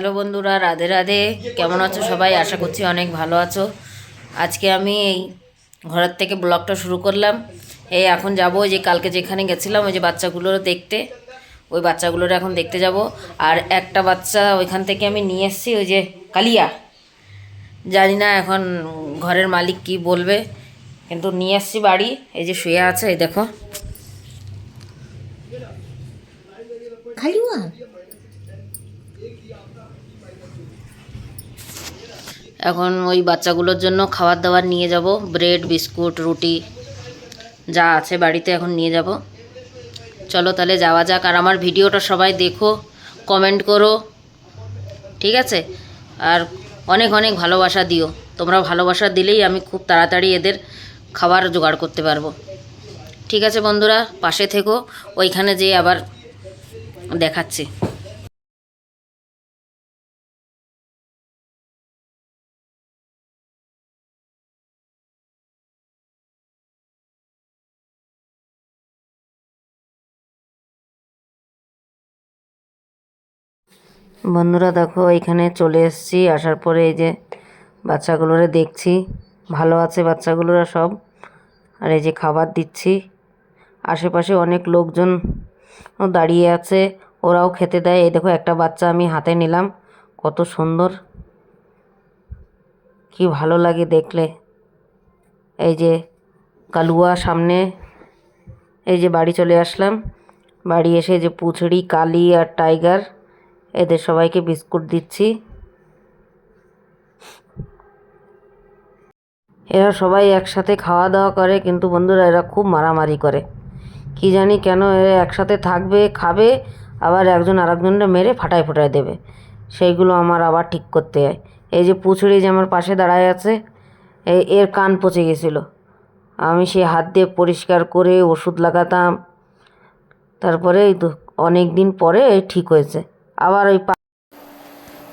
Hello বন্ধুরা, রাধে রাধে। কেমন আছো সবাই? আশা করছি অনেক ভালো আছো। আজকে আমি এই ঘরের থেকে ব্লগটা শুরু করলাম। এই এখন যাব যে কালকে যেখানে গেছিলাম, ওই যে বাচ্চাগুলোর দেখতে। ওই বাচ্চাগুলোর এখন দেখতে যাব। আর একটা বাচ্চা ওইখান থেকে আমি নিয়ে এসেছি, ওই যে কালিয়া। জানি না এখন ঘরের মালিক কি বলবে, কিন্তু নিয়ে এসেছি বাড়ি। এই যে শুয়ে আছে, এই দেখো। এখন ওই বাচ্চাগুলোর জন্য খাবার দাবার নিয়ে যাব, ব্রেড, বিস্কুট, রুটি, যা আছে বাড়িতে এখন নিয়ে যাব। চলো তাহলে যাওয়া যাক আর আমার ভিডিওটা সবাই দেখো কমেন্ট করো, ঠিক আছে? আর অনেক অনেক ভালোবাসা দিও। তোমরা ভালোবাসা দিলেই আমি খুব তাড়াতাড়ি এদের খাবার জোগাড় করতে পারব। ঠিক আছে বন্ধুরা, পাশে থেকো, ওইখানে যেয়ে আবার দেখাচ্ছি। বন্ধুরা দেখো, এখানে চলে এসেছি। আসার পরে এই যে বাচ্চাগুলোরে দেখছি। ভালো আছে বাচ্চাগুলোরা সব। আর এই যে খাবার দিচ্ছি। আশেপাশে অনেক লোকজন দাঁড়িয়ে আছে। ওরাও খেতে দেয়। এই দেখো, একটা বাচ্চা আমি হাতে নিলাম। কত সুন্দর। কি ভালো লাগে দেখলে। এই যে কালুয়া সামনে। এই যে বাড়ি চলে আসলাম। বাড়ি এসে যে পুছড়ি কালি আর টাইগার। এদের সবাইকে বিস্কুট দিচ্ছি। এরা সবাই একসাথে খাওয়া দাওয়া করে, কিন্তু বন্ধুরা এরা খুব মারামারি করে। কি জানি কেন এরা একসাথে থাকবে, খাবে, আবার একজন আরেকজনটা মেরে ফাটায় ফোটায় দেবে। সেইগুলো আমার আবার ঠিক করতে হয়। এই যে পুছড়ি যে আমার পাশে দাঁড়ায় আছে এর কান পচে গেছিল। আমি সেই হাত দিয়ে পরিষ্কার করে ওষুধ লাগাতাম। তারপরে অনেক দিন পরে ঠিক হয়েছে। আবার ওই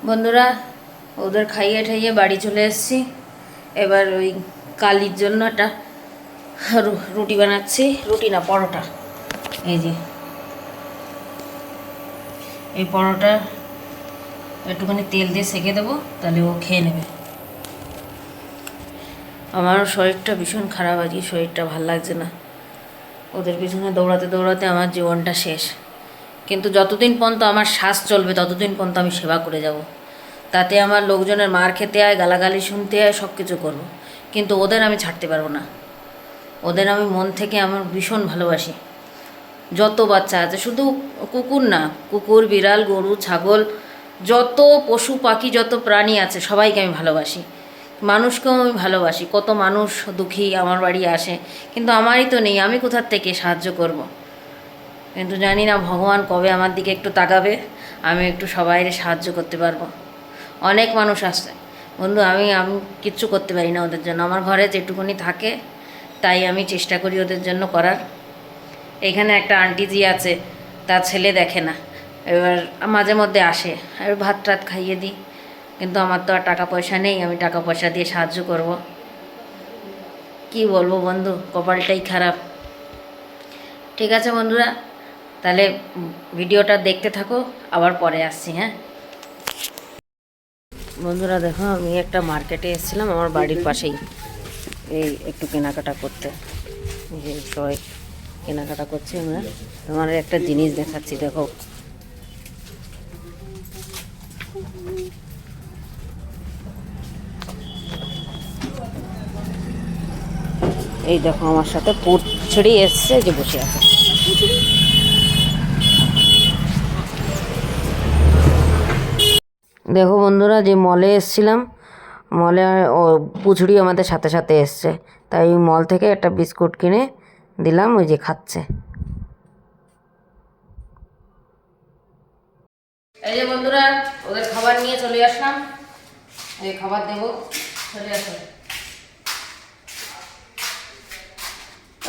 বন্ধুরা, ওদের খাইয়ে ঠাইয়ে বাড়ি চলে এসেছি। এবার ওই কালির জন্য একটা রুটি বানাচ্ছি। রুটি না, পরোটা। এই যে। এই পরোটা একটুখানি তেল দিয়ে সেঁকে দেবো, তাহলে ও খেয়ে নেবে। আমারও শরীরটা ভীষণ খারাপ আজকে, শরীরটা ভালো লাগছে না। ওদের পিছনে দৌড়াতে দৌড়াতে আমার জীবনটা শেষ। কিন্তু যতদিন পর্যন্ত আমার শ্বাস চলবে, ততদিন পর্যন্ত আমি সেবা করে যাব। তাতে আমার লোকজনের মার খেতে হয়, গালাগালি শুনতে হয় সব কিছু করব। কিন্তু ওদের আমি ছাড়তে পারব না। ওদের আমি মন থেকে আমার ভীষণ ভালোবাসি। যত বাচ্চা আছে, শুধু কুকুর না, কুকুর, বিড়াল, গরু, ছাগল, যত পশু, পাখি, যত প্রাণী আছে, সবাইকে আমি ভালোবাসি। মানুষকেও আমি ভালোবাসি। কত মানুষ দুঃখী আমার বাড়ি আসে, কিন্তু আমারই তো নেই, আমি কোথার থেকে সাহায্য করব। কিন্তু জানি না ভগবান কবে আমার দিকে একটু তাকাবে, আমি একটু সবাইরে সাহায্য করতে পারব। অনেক মানুষ আসছে বন্ধু, আমি আমি কিচ্ছু করতে পারি না ওদের জন্য। আমার ঘরে যেটুকুনি থাকে, তাই আমি চেষ্টা করি ওদের জন্য করার। এখানে একটা আন্টিজি আছে, তার ছেলে দেখে না। এবার মাঝে মধ্যে আসে আর ভাত টাত খাইয়ে দিই। কিন্তু আমার তো আর টাকা পয়সা নেই, আমি টাকা পয়সা দিয়ে সাহায্য করব। কি বলব বন্ধু, কপালটাই খারাপ। ঠিক আছে বন্ধুরা তাহলে ভিডিওটা দেখতে থাকো, আবার পরে আসছি হ্যাঁ? বন্ধুরা দেখো, আমি একটা মার্কেটে এসেছিলাম, আমার বাড়ির পাশেই। এই একটু কেনাকাটা করতে। যে সবাই কেনাকাটা করছি আমরা। তোমার একটা জিনিস দেখাচ্ছি, দেখো। এই দেখো, আমার সাথে পুছড়ি এসছে যে বসে আছে। দেখো বন্ধুরা, যে মলে এসছিলাম মলে ও পুছড়ি আমাদের সাথে সাথে এসছে। তাই ওই মল থেকে একটা বিস্কুট কিনে দিলাম, ওই যে খাচ্ছে। এই যে বন্ধুরা, ওদের খাবার নিয়ে চলে আসলাম। এই খাবার দেবো। চলে আসো।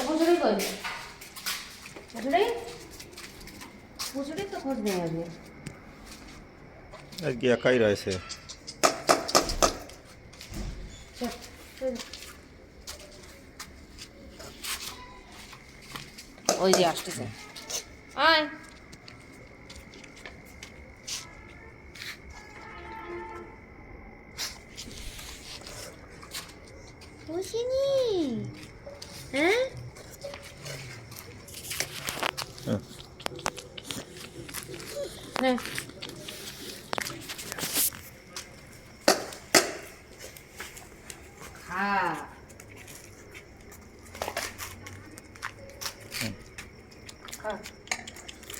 পুছড়ি কই? পুছড়ি পুছড়ি তো খোঁজ নেই আজকে আজকে একাই রয়েছে। ওই যে আসতেছে। আয়। বসিনি। হ্যাঁ। হ্যাঁ।, হ্যাঁ।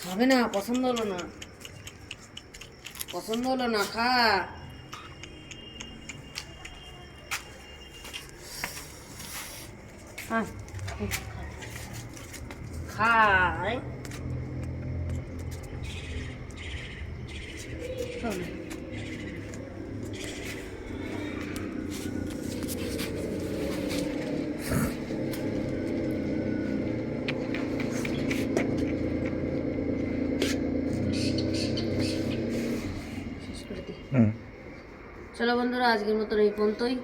খাবে না পছন্দ হলো না। পছন্দ হলো না খা। খা। খায় চলো বন্ধুরা, আজকের মতন এই পর্যন্তই।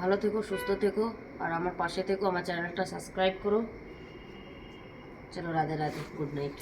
ভালো থেকো, সুস্থ থেকো, আর আমার পাশে থেকো, আমার চ্যানেলটা সাবস্ক্রাইব করো। চলো, রাধে রাধে, গুড নাইট।